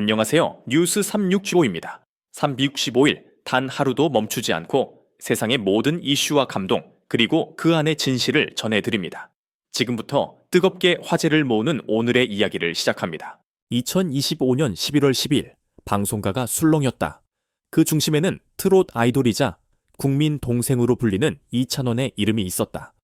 안녕하세요. 뉴스 365입니다. 365일 단 하루도 멈추지 않고 세상의 모든 이슈와 감동, 그리고 그 안의 진실을 전해드립니다. 지금부터 뜨겁게 화제를 모으는 오늘의 이야기를 시작합니다. 2025년 11월 10일, 방송가가 술렁였다. 그 중심에는 트롯 아이돌이자 국민 동생으로 불리는 이찬원의 이름이 있었다.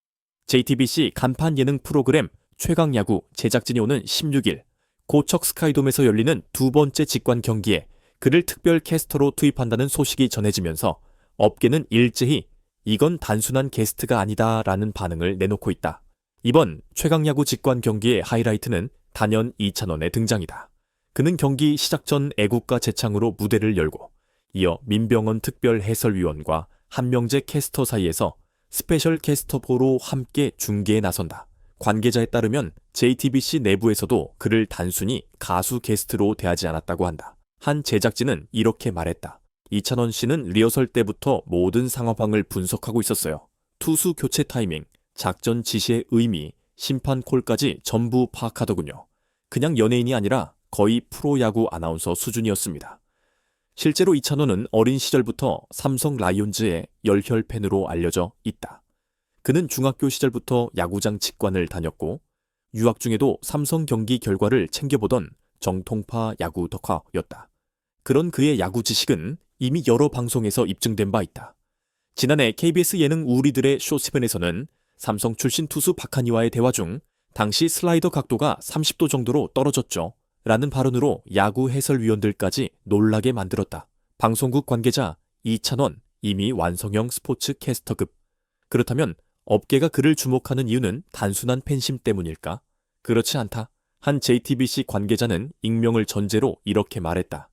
JTBC 간판 예능 프로그램 최강야구 제작진이 오는 16일 고척 스카이돔에서 열리는 두 번째 직관 경기에 그를 특별 캐스터로 투입한다는 소식이 전해지면서 업계는 일제히 이건 단순한 게스트가 아니다 라는 반응을 내놓고 있다. 이번 최강야구 직관 경기의 하이라이트는 단연 이찬원의 등장이다. 그는 경기 시작 전 애국가 재창으로 무대를 열고 이어 민병헌 특별 해설위원과 한명재 캐스터 사이에서 스페셜 캐스터보로 함께 중계에 나선다. 관계자에 따르면 JTBC 내부에서도 그를 단순히 가수 게스트로 대하지 않았다고 한다. 한 제작진은 이렇게 말했다. 이찬원 씨는 리허설 때부터 모든 상황을 분석하고 있었어요. 투수 교체 타이밍, 작전 지시의 의미, 심판 콜까지 전부 파악하더군요. 그냥 연예인이 아니라 거의 프로야구 아나운서 수준이었습니다. 실제로 이찬원은 어린 시절부터 삼성 라이온즈의 열혈 팬으로 알려져 있다. 그는 중학교 시절부터 야구장 직관을 다녔고 유학 중에도 삼성 경기 결과를 챙겨보던 정통파 야구 덕화였다. 그런 그의 야구 지식은 이미 여러 방송에서 입증된 바 있다. 지난해 KBS 예능 우리들의 쇼7에서는 삼성 출신 투수 박한이와의 대화 중 당시 슬라이더 각도가 30도 정도로 떨어졌죠. 라는 발언으로 야구 해설위원들까지 놀라게 만들었다. 방송국 관계자 이찬원 이미 완성형 스포츠 캐스터급. 그렇다면 업계가 그를 주목하는 이유는 단순한 팬심 때문일까? 그렇지 않다. 한 JTBC 관계자는 익명을 전제로 이렇게 말했다.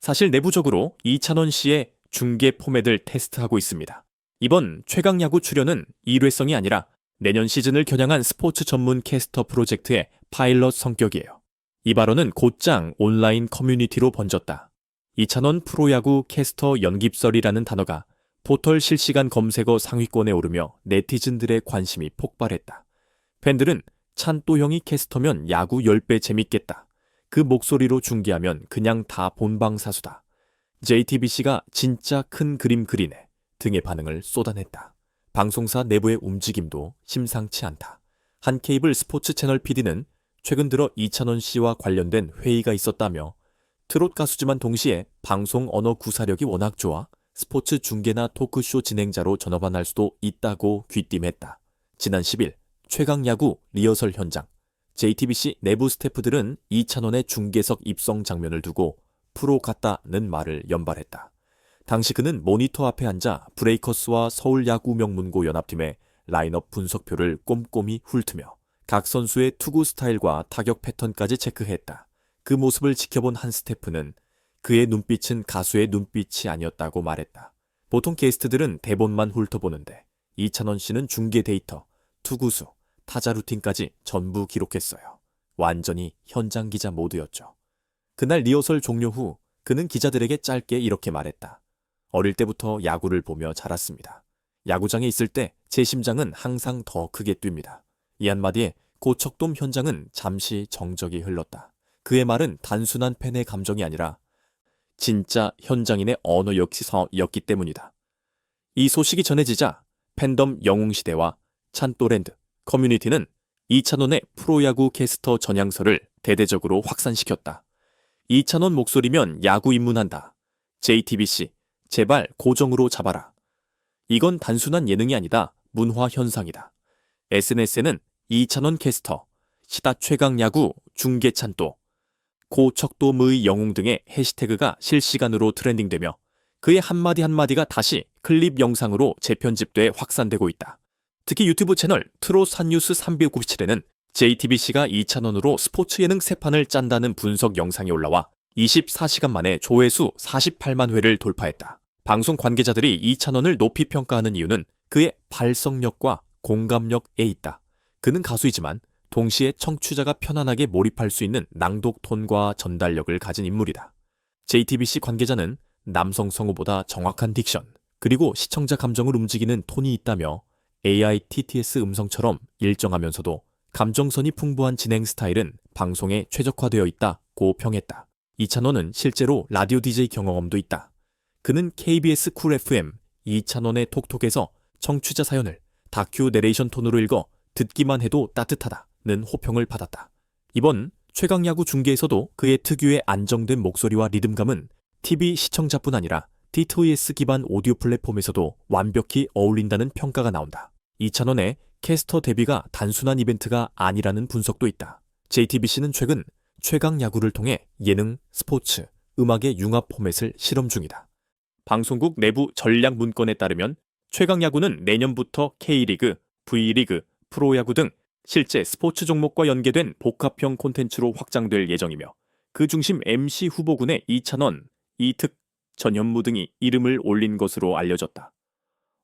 사실 내부적으로 이찬원 씨의 중계 포맷을 테스트하고 있습니다. 이번 최강 야구 출연은 일회성이 아니라 내년 시즌을 겨냥한 스포츠 전문 캐스터 프로젝트의 파일럿 성격이에요. 이 발언은 곧장 온라인 커뮤니티로 번졌다. 이찬원 프로야구 캐스터 연깁설이라는 단어가 포털 실시간 검색어 상위권에 오르며 네티즌들의 관심이 폭발했다. 팬들은 찬또형이 캐스터면 야구 10배 재밌겠다. 그 목소리로 중계하면 그냥 다 본방사수다. JTBC가 진짜 큰 그림 그리네 등의 반응을 쏟아냈다. 방송사 내부의 움직임도 심상치 않다. 한 케이블 스포츠 채널 PD는 최근 들어 이찬원 씨와 관련된 회의가 있었다며 트롯 가수지만 동시에 방송 언어 구사력이 워낙 좋아 스포츠 중계나 토크쇼 진행자로 전업환할 수도 있다고 귀띔했다. 지난 10일 최강 야구 리허설 현장 JTBC 내부 스태프들은 이찬원의 중계석 입성 장면을 두고 프로 같다는 말을 연발했다. 당시 그는 모니터 앞에 앉아 브레이커스와 서울야구명문고 연합팀의 라인업 분석표를 꼼꼼히 훑으며 각 선수의 투구 스타일과 타격 패턴까지 체크했다. 그 모습을 지켜본 한 스태프는 그의 눈빛은 가수의 눈빛이 아니었다고 말했다. 보통 게스트들은 대본만 훑어보는데 이찬원 씨는 중계 데이터, 투구수, 타자 루틴까지 전부 기록했어요. 완전히 현장 기자 모드였죠. 그날 리허설 종료 후 그는 기자들에게 짧게 이렇게 말했다. 어릴 때부터 야구를 보며 자랐습니다. 야구장에 있을 때 제 심장은 항상 더 크게 뜁니다. 이 한마디에 고척돔 현장은 잠시 정적이 흘렀다. 그의 말은 단순한 팬의 감정이 아니라 진짜 현장인의 언어 역시서였기 때문이다. 이 소식이 전해지자 팬덤 영웅시대와 찬또랜드 커뮤니티는 이찬원의 프로야구 캐스터 전향서를 대대적으로 확산시켰다. 이찬원 목소리면 야구 입문한다. JTBC, 제발 고정으로 잡아라. 이건 단순한 예능이 아니다. 문화 현상이다. SNS에는 이찬원 캐스터, 시다 최강 야구 중계찬또, 고척도무의 영웅 등의 해시태그가 실시간으로 트렌딩되며 그의 한마디 한마디가 다시 클립 영상으로 재편집돼 확산되고 있다. 특히 유튜브 채널 트롯산뉴스 397에는 JTBC가 2차원으로 스포츠 예능 세 판을 짠다는 분석 영상이 올라와 24시간 만에 조회수 48만 회를 돌파했다. 방송 관계자들이 2차원을 높이 평가하는 이유는 그의 발성력과 공감력에 있다. 그는 가수이지만 동시에 청취자가 편안하게 몰입할 수 있는 낭독 톤과 전달력을 가진 인물이다. JTBC 관계자는 남성 성우보다 정확한 딕션, 그리고 시청자 감정을 움직이는 톤이 있다며 AI TTS 음성처럼 일정하면서도 감정선이 풍부한 진행 스타일은 방송에 최적화되어 있다고 평했다. 이찬원은 실제로 라디오 DJ 경험도 있다. 그는 KBS 쿨 FM 이찬원의 톡톡에서 청취자 사연을 다큐 내레이션 톤으로 읽어 듣기만 해도 따뜻하다 는 호평을 받았다. 이번 최강야구 중계에서도 그의 특유의 안정된 목소리와 리듬감은 TV 시청자뿐 아니라 DTOS 기반 오디오 플랫폼에서도 완벽히 어울린다는 평가가 나온다. 이찬원의 캐스터 데뷔가 단순한 이벤트가 아니라는 분석도 있다. JTBC는 최근 최강 야구를 통해 예능, 스포츠, 음악의 융합 포맷을 실험 중이다. 방송국 내부 전략 문건에 따르면 최강 야구는 내년부터 K리그, V리그, 프로야구 등 실제 스포츠 종목과 연계된 복합형 콘텐츠로 확장될 예정이며 그 중심 MC 후보군의 이찬원, 이특, 전현무 등이 이름을 올린 것으로 알려졌다.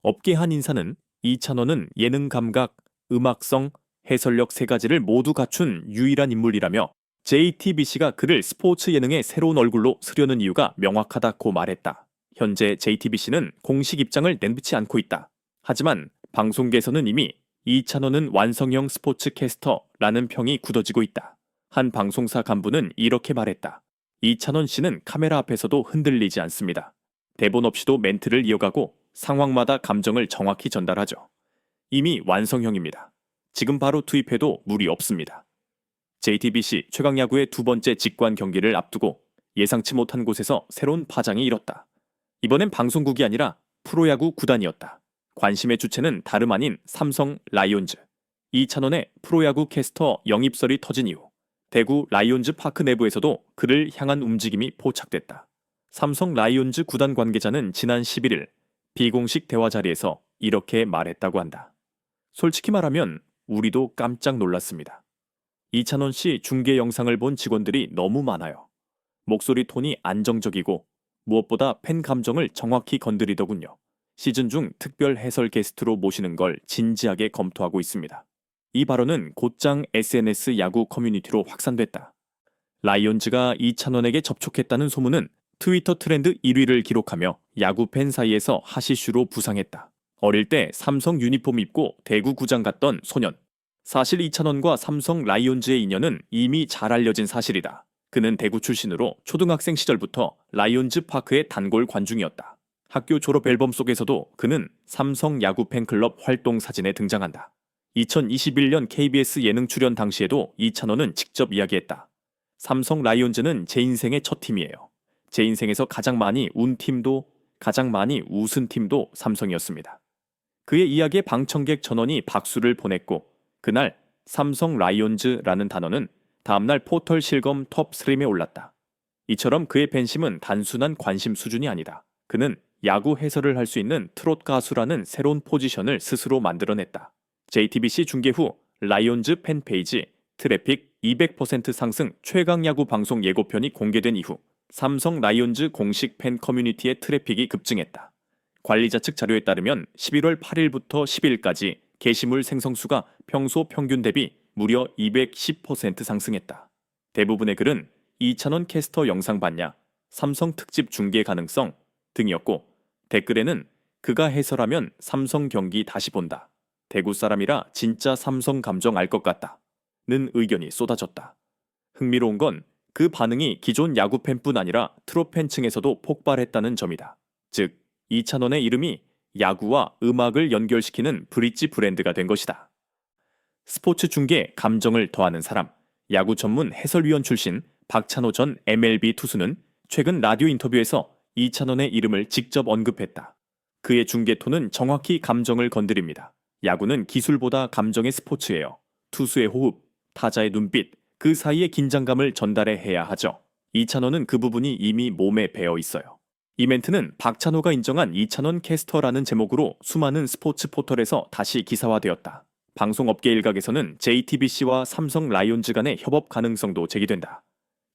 업계 한 인사는 이찬원은 예능 감각, 음악성, 해설력 세 가지를 모두 갖춘 유일한 인물이라며 JTBC가 그를 스포츠 예능의 새로운 얼굴로 쓰려는 이유가 명확하다고 말했다. 현재 JTBC는 공식 입장을 내놓지 않고 있다. 하지만 방송계에서는 이미 이찬원은 완성형 스포츠 캐스터라는 평이 굳어지고 있다. 한 방송사 간부는 이렇게 말했다. 이찬원 씨는 카메라 앞에서도 흔들리지 않습니다. 대본 없이도 멘트를 이어가고 상황마다 감정을 정확히 전달하죠. 이미 완성형입니다. 지금 바로 투입해도 무리 없습니다. JTBC 최강야구의 두 번째 직관 경기를 앞두고 예상치 못한 곳에서 새로운 파장이 일었다. 이번엔 방송국이 아니라 프로야구 구단이었다. 관심의 주체는 다름 아닌 삼성 라이온즈. 이찬원의 프로야구 캐스터 영입설이 터진 이후 대구 라이온즈 파크 내부에서도 그를 향한 움직임이 포착됐다. 삼성 라이온즈 구단 관계자는 지난 11일 비공식 대화 자리에서 이렇게 말했다고 한다. 솔직히 말하면 우리도 깜짝 놀랐습니다. 이찬원 씨 중계 영상을 본 직원들이 너무 많아요. 목소리 톤이 안정적이고 무엇보다 팬 감정을 정확히 건드리더군요. 시즌 중 특별 해설 게스트로 모시는 걸 진지하게 검토하고 있습니다. 이 발언은 곧장 SNS 야구 커뮤니티로 확산됐다. 라이온즈가 이찬원에게 접촉했다는 소문은 트위터 트렌드 1위를 기록하며 야구 팬 사이에서 하시슈로 부상했다. 어릴 때 삼성 유니폼 입고 대구 구장 갔던 소년. 사실 이찬원과 삼성 라이온즈의 인연은 이미 잘 알려진 사실이다. 그는 대구 출신으로 초등학생 시절부터 라이온즈 파크의 단골 관중이었다. 학교 졸업 앨범 속에서도 그는 삼성 야구 팬클럽 활동 사진에 등장한다. 2021년 KBS 예능 출연 당시에도 이찬원은 직접 이야기했다. 삼성 라이온즈는 제 인생의 첫 팀이에요. 제 인생에서 가장 많이 운 팀도 가장 많이 웃은 팀도 삼성이었습니다. 그의 이야기에 방청객 전원이 박수를 보냈고 그날 삼성 라이온즈라는 단어는 다음날 포털 실검 톱 3에 올랐다. 이처럼 그의 팬심은 단순한 관심 수준이 아니다. 그는 야구 해설을 할 수 있는 트롯 가수라는 새로운 포지션을 스스로 만들어냈다. JTBC 중계 후 라이온즈 팬페이지 트래픽 200% 상승 최강 야구 방송 예고편이 공개된 이후 삼성 라이온즈 공식 팬 커뮤니티의 트래픽이 급증했다. 관리자 측 자료에 따르면 11월 8일부터 10일까지 게시물 생성수가 평소 평균 대비 무려 210% 상승했다. 대부분의 글은 이찬원 캐스터 영상 봤냐, 삼성 특집 중계 가능성 등이었고 댓글에는 그가 해설하면 삼성 경기 다시 본다. 대구 사람이라 진짜 삼성 감정 알 것 같다. 는 의견이 쏟아졌다. 흥미로운 건 그 반응이 기존 야구 팬뿐 아니라 트롯 팬층에서도 폭발했다는 점이다. 즉, 이찬원의 이름이 야구와 음악을 연결시키는 브릿지 브랜드가 된 것이다. 스포츠 중계 감정을 더하는 사람, 야구 전문 해설위원 출신 박찬호 전 MLB 투수는 최근 라디오 인터뷰에서 이찬원의 이름을 직접 언급했다. 그의 중계 톤은 정확히 감정을 건드립니다. 야구는 기술보다 감정의 스포츠예요. 투수의 호흡, 타자의 눈빛, 그 사이의 긴장감을 전달해 해야 하죠. 이찬원은 그 부분이 이미 몸에 배어 있어요. 이 멘트는 박찬호가 인정한 이찬원 캐스터라는 제목으로 수많은 스포츠 포털에서 다시 기사화되었다. 방송업계 일각에서는 JTBC와 삼성 라이온즈 간의 협업 가능성도 제기된다.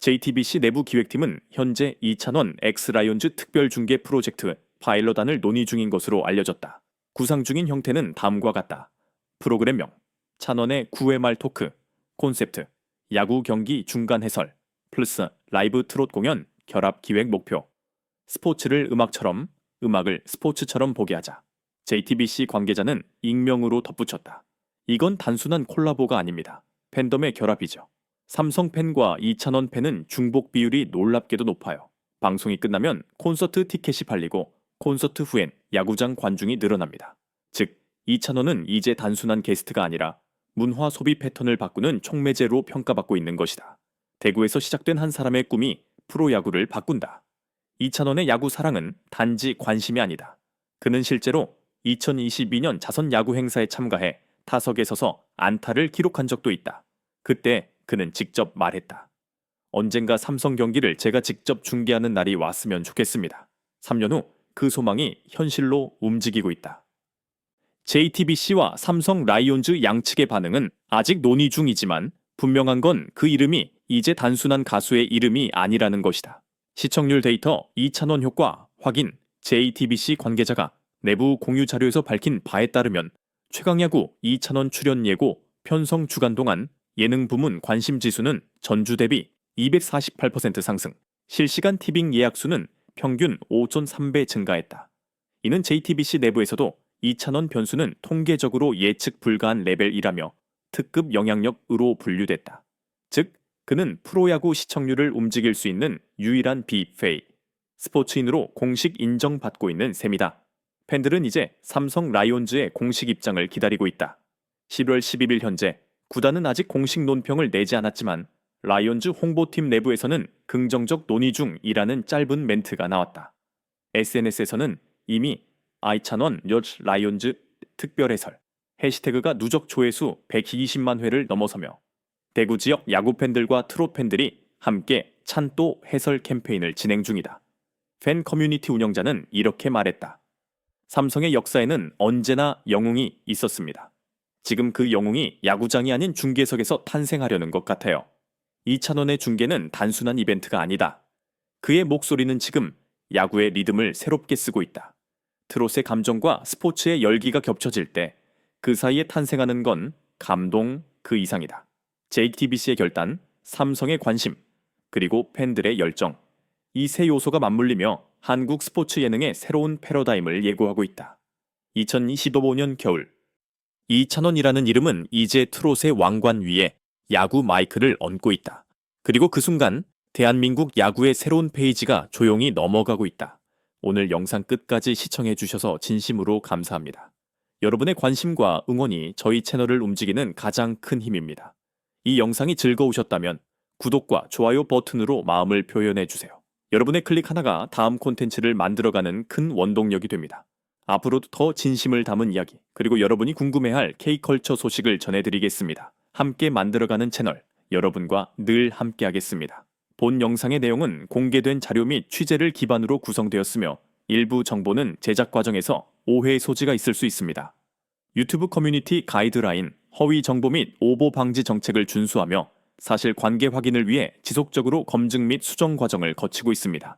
JTBC 내부 기획팀은 현재 이찬원 엑스라이온즈 특별 중계 프로젝트 파일럿안을 논의 중인 것으로 알려졌다. 구상 중인 형태는 다음과 같다. 프로그램명, 찬원의 9회 말 토크, 콘셉트, 야구 경기 중간 해설, 플러스 라이브 트롯 공연 결합 기획 목표. 스포츠를 음악처럼, 음악을 스포츠처럼 보게 하자. JTBC 관계자는 익명으로 덧붙였다. 이건 단순한 콜라보가 아닙니다. 팬덤의 결합이죠. 삼성 팬과 이찬원 팬은 중복 비율이 놀랍게도 높아요. 방송이 끝나면 콘서트 티켓이 팔리고 콘서트 후엔 야구장 관중이 늘어납니다. 즉, 이찬원은 이제 단순한 게스트가 아니라 문화 소비 패턴을 바꾸는 촉매제로 평가받고 있는 것이다. 대구에서 시작된 한 사람의 꿈이 프로야구를 바꾼다. 이찬원의 야구 사랑은 단지 관심이 아니다. 그는 실제로 2022년 자선 야구 행사에 참가해 타석에 서서 안타를 기록한 적도 있다. 그때 그는 직접 말했다. 언젠가 삼성 경기를 제가 직접 중계하는 날이 왔으면 좋겠습니다. 3년 후 그 소망이 현실로 움직이고 있다. JTBC와 삼성 라이온즈 양측의 반응은 아직 논의 중이지만 분명한 건 그 이름이 이제 단순한 가수의 이름이 아니라는 것이다. 시청률 데이터 이찬원 효과 확인 JTBC 관계자가 내부 공유 자료에서 밝힌 바에 따르면 최강야구 이찬원 출연 예고 편성 주간 동안 예능 부문 관심 지수는 전주 대비 248% 상승, 실시간 티빙 예약 수는 평균 5.3배 증가했다. 이는 JTBC 내부에서도 이찬원 변수는 통계적으로 예측 불가한 레벨이라며 특급 영향력으로 분류됐다. 즉, 그는 프로야구 시청률을 움직일 수 있는 유일한 비페이, 스포츠인으로 공식 인정받고 있는 셈이다. 팬들은 이제 삼성 라이온즈의 공식 입장을 기다리고 있다. 11월 11일 현재 구단은 아직 공식 논평을 내지 않았지만 라이온즈 홍보팀 내부에서는 긍정적 논의 중이라는 짧은 멘트가 나왔다. SNS에서는 이미 아이찬원 여츠 라이온즈 특별 해설 해시태그가 누적 조회수 120만 회를 넘어서며 대구 지역 야구 팬들과 트롯 팬들이 함께 찬또 해설 캠페인을 진행 중이다. 팬 커뮤니티 운영자는 이렇게 말했다. 삼성의 역사에는 언제나 영웅이 있었습니다. 지금 그 영웅이 야구장이 아닌 중계석에서 탄생하려는 것 같아요. 이찬원의 중계는 단순한 이벤트가 아니다. 그의 목소리는 지금 야구의 리듬을 새롭게 쓰고 있다. 트롯의 감정과 스포츠의 열기가 겹쳐질 때 그 사이에 탄생하는 건 감동 그 이상이다. JTBC의 결단, 삼성의 관심, 그리고 팬들의 열정. 이 세 요소가 맞물리며 한국 스포츠 예능의 새로운 패러다임을 예고하고 있다. 2025년 겨울 이찬원이라는 이름은 이제 트롯의 왕관 위에 야구 마이크를 얹고 있다. 그리고 그 순간 대한민국 야구의 새로운 페이지가 조용히 넘어가고 있다. 오늘 영상 끝까지 시청해 주셔서 진심으로 감사합니다. 여러분의 관심과 응원이 저희 채널을 움직이는 가장 큰 힘입니다. 이 영상이 즐거우셨다면 구독과 좋아요 버튼으로 마음을 표현해 주세요. 여러분의 클릭 하나가 다음 콘텐츠를 만들어가는 큰 원동력이 됩니다. 앞으로도 더 진심을 담은 이야기, 그리고 여러분이 궁금해할 K컬처 소식을 전해드리겠습니다. 함께 만들어가는 채널, 여러분과 늘 함께하겠습니다. 본 영상의 내용은 공개된 자료 및 취재를 기반으로 구성되었으며 일부 정보는 제작 과정에서 오해의 소지가 있을 수 있습니다. 유튜브 커뮤니티 가이드라인, 허위 정보 및 오보 방지 정책을 준수하며 사실 관계 확인을 위해 지속적으로 검증 및 수정 과정을 거치고 있습니다.